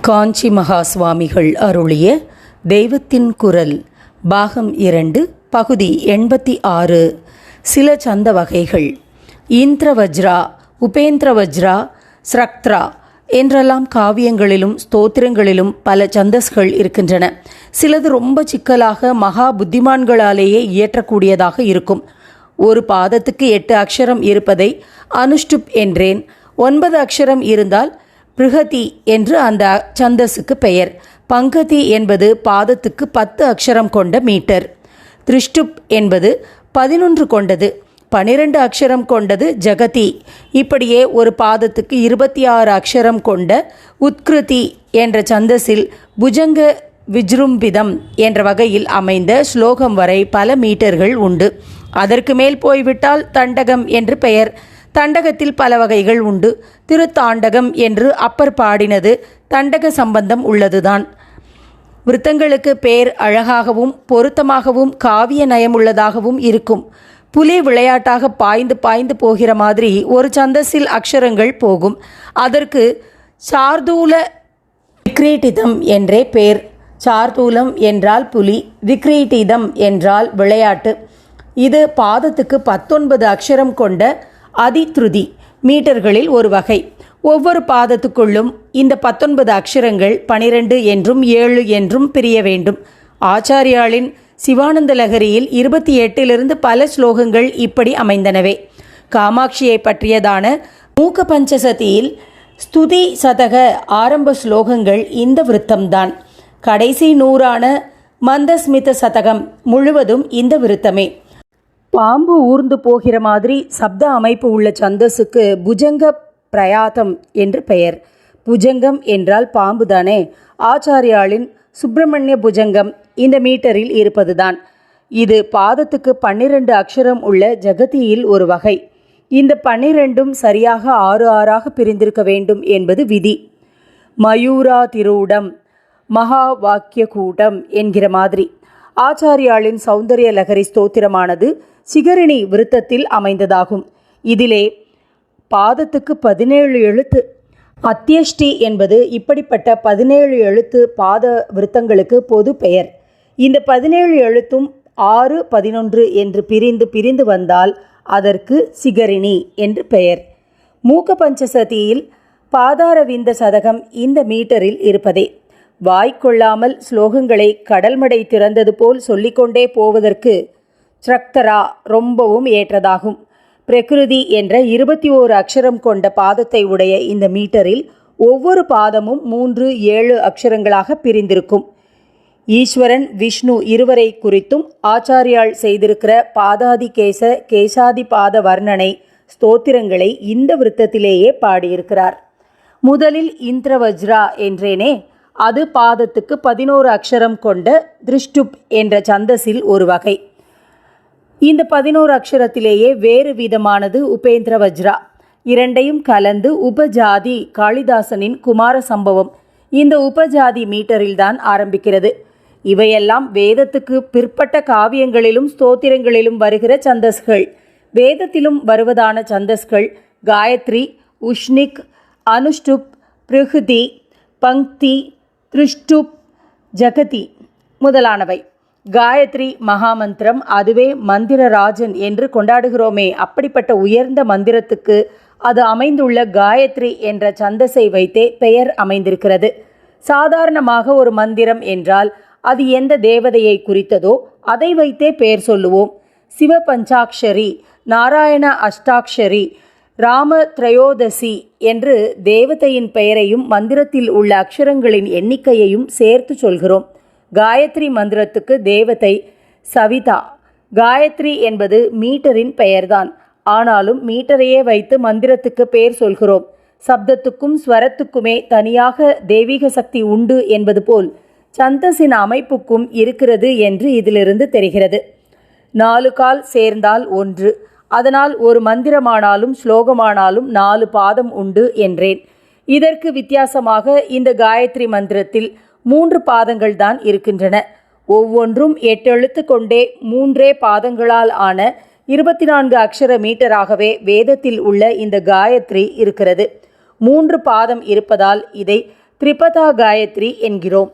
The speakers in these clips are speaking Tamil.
காஞ்சி மகா சுவாமிகள் அருளிய தெய்வத்தின் குரல் பாகம் இரண்டு பகுதி எண்பத்தி ஆறு. சில சந்த வகைகள். இந்திரவஜ்ரா உபேந்திரவஜ்ரா ஸ்ரக்த்ரா என்றெல்லாம் காவியங்களிலும் ஸ்தோத்திரங்களிலும் பல சந்தஸ்கள் இருக்கின்றன. சிலது ரொம்ப சிக்கலாக மகா புத்திமான்களாலேயே இயற்றக்கூடியதாக இருக்கும். ஒரு பாதத்துக்கு எட்டு அக்ஷரம் இருப்பதை அனுஷ்டுப் என்றேன். ஒன்பது அக்ஷரம் இருந்தால் பிருகதி என்று அந்த சந்தஸுக்கு பெயர். பங்கதி என்பது பாதத்துக்கு பத்து அக்ஷரம் கொண்ட மீட்டர். திருஷ்டுப் என்பது பதினொன்று கொண்டது. பனிரெண்டு அக்ஷரம் கொண்டது ஜகதி. இப்படியே ஒரு பாதத்துக்கு இருபத்தி ஆறு அக்ஷரம் கொண்ட உத்கிருதி என்ற சந்தஸில் புஜங்க விஜ்ரும்பிதம் என்ற வகையில் அமைந்த ஸ்லோகம் வரை பல மீட்டர்கள் உண்டு. அதற்கு மேல் போய்விட்டால் தண்டகம் என்று பெயர். தண்டகத்தில் பல வகைகள் உண்டு. திருத்தாண்டகம் என்று அப்பர் பாடினது தண்டக சம்பந்தம் உள்ளதுதான். விருத்தங்களுக்கு பேர் அழகாகவும் பொருத்தமாகவும் காவிய நயமுள்ளதாகவும் இருக்கும். புலி விளையாட்டாக பாய்ந்து பாய்ந்து போகிற மாதிரி ஒரு சந்தஸில் அக்ஷரங்கள் போகும். அதற்கு சார்தூல விக்ரீட்டிதம் என்றே பேர். சார்தூலம் என்றால் புலி விக்ரீட்டிதம் என்றால் விளையாட்டு. இது பாதத்துக்கு பத்தொன்பது அக்ஷரம் கொண்ட அதித்ருதி மீட்டர்களில் ஒரு வகை. ஒவ்வொரு பாதத்துக்குள்ளும் இந்த பத்தொன்பது அக்ஷரங்கள் பனிரெண்டு என்றும் ஏழு என்றும் பிரிய வேண்டும். ஆச்சாரியாளின் சிவானந்த லகரியில் இருபத்தி எட்டிலிருந்து பல ஸ்லோகங்கள் இப்படி அமைந்தனவே. காமாட்சியை பற்றியதான மூக்க பஞ்சசதியில் ஸ்துதி சதக ஆரம்ப ஸ்லோகங்கள் இந்த விருத்தம்தான். கடைசி நூறான மந்தஸ்மித சதகம் முழுவதும் இந்த விருத்தமே. பாம்பு ஊர்ந்து போகிற மாதிரி சப்த அமைப்பு உள்ள சந்தஸுக்கு புஜங்க பிரயாதம் என்று பெயர். புஜங்கம் என்றால் பாம்பு தானே ஆச்சாரியாளின் சுப்பிரமணிய புஜங்கம் இந்த மீட்டரில் இருப்பதுதான். இது பாதத்துக்கு பன்னிரண்டு அக்ஷரம் உள்ள ஜகதியில் ஒரு வகை. இந்த பன்னிரெண்டும் சரியாக ஆறு ஆறாக பிரிந்திருக்க வேண்டும் என்பது விதி. மயூரா திருவுடம் மகா வாக்கிய கூட்டம் என்கிற மாதிரி. ஆச்சாரியாளின் சௌந்தரிய லகரி ஸ்தோத்திரமானது சிகரிணி விருத்தத்தில் அமைந்ததாகும். இதிலே பாதத்துக்கு பதினேழு எழுத்து. அத்தியஷ்டி என்பது இப்படிப்பட்ட பதினேழு எழுத்து பாத விருத்தங்களுக்கு பொது பெயர். இந்த பதினேழு எழுத்தும் ஆறு பதினொன்று என்று பிரிந்து பிரிந்து வந்தால் அதற்கு சிகரிணி என்று பெயர். மூக்க பஞ்சசதியில் பாதாரவிந்த சதகம் இந்த மீட்டரில் இருப்பதே. வாய்க்கொள்ளாமல் ஸ்லோகங்களை கடல்மடை திறந்தது போல் சொல்லிக்கொண்டே போவதற்கு ஸ்ரக்தரா ரொம்பவும் ஏற்றதாகும். பிரகிருதி என்ற இருபத்தி ஓரு அக்ஷரம் கொண்ட பாதத்தை உடைய இந்த மீட்டரில் ஒவ்வொரு பாதமும் மூன்று ஏழு அக்ஷரங்களாக பிரிந்திருக்கும். ஈஸ்வரன் விஷ்ணு இருவரை குறித்தும் ஆச்சாரியால் செய்திருக்கிற பாதாதி கேச கேசாதி பாத வர்ணனை ஸ்தோத்திரங்களை இந்த விருத்தத்திலேயே பாடியிருக்கிறார். முதலில் இந்திரவஜ்ரா என்றேனே அது பாதத்துக்கு பதினோரு அக்ஷரம் கொண்ட திருஷ்டுப் என்ற சந்தஸில் ஒரு வகை. இந்த பதினோரு அக்ஷரத்திலேயே வேறு விதமானது உபேந்திர வஜ்ரா. இரண்டையும் கலந்து உபஜாதி காளிதாசனின் குமார சம்பவம் இந்த உபஜாதி மீட்டரில்தான் ஆரம்பிக்கிறது. இவையெல்லாம் வேதத்துக்கு பிற்பட்ட காவியங்களிலும் ஸ்தோத்திரங்களிலும் வருகிற சந்தஸ்கள். வேதத்திலும் வருவதான சந்தஸ்கள் காயத்ரி உஷ்னிக் அனுஷ்டுப் பிருகுதி பங்க்தி திருஷ்டுப் ஜகதி முதலானவை. காயத்ரி மகாமந்திரம் அதுவே மந்திரராஜன் என்று கொண்டாடுகிறோமே. அப்படிப்பட்ட உயர்ந்த மந்திரத்துக்கு அது அமைந்துள்ள காயத்ரி என்ற சந்தஸை வைத்தே பெயர் அமைந்திருக்கிறது. சாதாரணமாக ஒரு மந்திரம் என்றால் அது எந்த தேவதையை குறித்ததோ அதை வைத்தே பெயர் சொல்லுவோம். சிவ பஞ்சாக்ஷரி நாராயண அஷ்டாக்ஷரி ராம திரையோதசி என்று தேவதையின் பெயரையும் மந்திரத்தில் உள்ள அக்ஷரங்களின் எண்ணிக்கையையும் சேர்த்து சொல்கிறோம். காயத்ரி மந்திரத்துக்கு தேவதை சவிதா. காயத்ரி என்பது மீட்டரின் பெயர்தான். ஆனாலும் மீட்டரையே வைத்து மந்திரத்துக்கு பெயர் சொல்கிறோம். சப்தத்துக்கும் ஸ்வரத்துக்குமே தனியாக தெய்வீக சக்தி உண்டு என்பது போல் சந்தஸின் அமைப்புக்கும் இருக்கிறது என்று இதிலிருந்து தெரிகிறது. நாலு கால் சேர்ந்தால் ஒன்று. அதனால் ஒரு மந்திரமானாலும் ஸ்லோகமானாலும் நாலு பாதம் உண்டு என்றேன். இதற்கு வித்தியாசமாக இந்த காயத்ரி மந்திரத்தில் மூன்று பாதங்கள் தான் இருக்கின்றன. ஒவ்வொன்றும் எட்டெழுத்து கொண்டே மூன்றே பாதங்களால் ஆன இருபத்தி நான்கு அக்ஷர மீட்டராகவே வேதத்தில் உள்ள இந்த காயத்ரி இருக்கிறது. மூன்று பாதம் இருப்பதால் இதை திரிபதா காயத்ரி என்கிறோம்.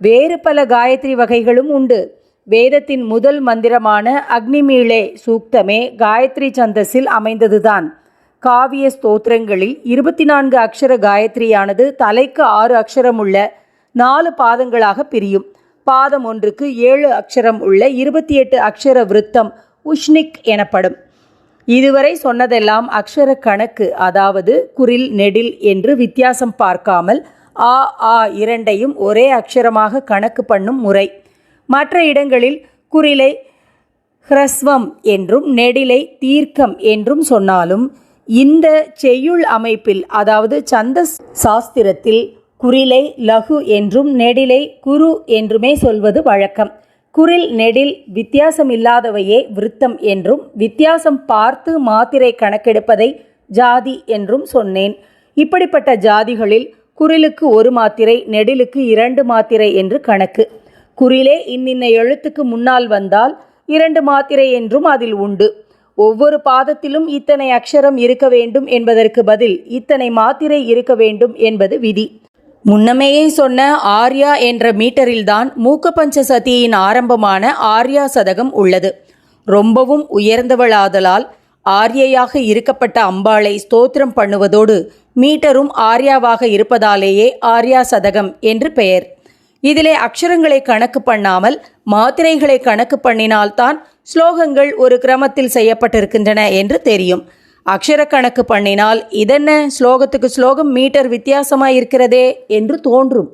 வேறு பல காயத்ரி வகைகளும் உண்டு. வேதத்தின் முதல் மந்திரமான அக்னிமீளே சூக்தமே காயத்ரி சந்தஸில் அமைந்ததுதான். காவிய ஸ்தோத்திரங்களில் இருபத்தி நான்கு அக்ஷர காயத்ரியானது தலைக்கு ஆறு அக்ஷரம் உள்ள நாலு பாதங்களாக பிரியும். பாதம் ஒன்றுக்கு ஏழு அக்ஷரம் உள்ள இருபத்தி எட்டு அக்ஷர விருத்தம் உஷ்னிக் எனப்படும். இதுவரை சொன்னதெல்லாம் அக்ஷர கணக்கு அதாவது குரில் நெடில் என்று வித்தியாசம் பார்க்காமல் ஆ ஆ இரண்டையும் ஒரே அக்ஷரமாக கணக்கு பண்ணும் முறை. மற்ற இடங்களில் குரிலை ஹ்ரஸ்வம் என்றும் நெடிலை தீர்க்கம் என்றும் சொன்னாலும் இந்த செய்யுள் அமைப்பில் அதாவது சந்த சாஸ்திரத்தில் குறிலை லகு என்றும் நெடிலை குரு என்றுமே சொல்வது வழக்கம். குரில் நெடில் வித்தியாசம் இல்லாதவையே விருத்தம் என்றும் வித்தியாசம் பார்த்து மாத்திரை கணக்கெடுப்பதை ஜாதி என்றும் சொன்னேன். இப்படிப்பட்ட ஜாதிகளில் குரிலுக்கு ஒரு மாத்திரை நெடிலுக்கு இரண்டு மாத்திரை என்று கணக்கு. குறிலே இன்னின்ன எழுத்துக்கு முன்னால் வந்தால் இரண்டு மாத்திரை என்றும் அதில் உண்டு. ஒவ்வொரு பாதத்திலும் இத்தனை அக்ஷரம் இருக்க வேண்டும் என்பதற்கு பதில் இத்தனை மாத்திரை இருக்க வேண்டும் என்பது விதி. முன்னமேயே சொன்ன ஆர்யா என்ற மீட்டரில்தான் மூக்க பஞ்சசதியின் ஆரம்பமான ஆர்யா சதகம் உள்ளது. ரொம்பவும் உயர்ந்தவளாதலால் ஆர்யையாக இருக்கப்பட்ட அம்பாளை ஸ்தோத்திரம் பண்ணுவதோடு மீட்டரும் ஆர்யாவாக இருப்பதாலேயே ஆர்யா சதகம் என்று பெயர். இதிலே அக்ஷரங்களை கணக்கு பண்ணாமல் மாத்திரைகளை கணக்கு பண்ணினால்தான் ஸ்லோகங்கள் ஒரு கிரமத்தில் செய்யப்பட்டிருக்கின்றன என்று தெரியும். அக்ஷர கணக்கு பண்ணினால் இதென்ன? ஸ்லோகத்துக்கு ஸ்லோகம் மீட்டர் வித்தியாசமாயிருக்கிறதே என்று தோன்றும்.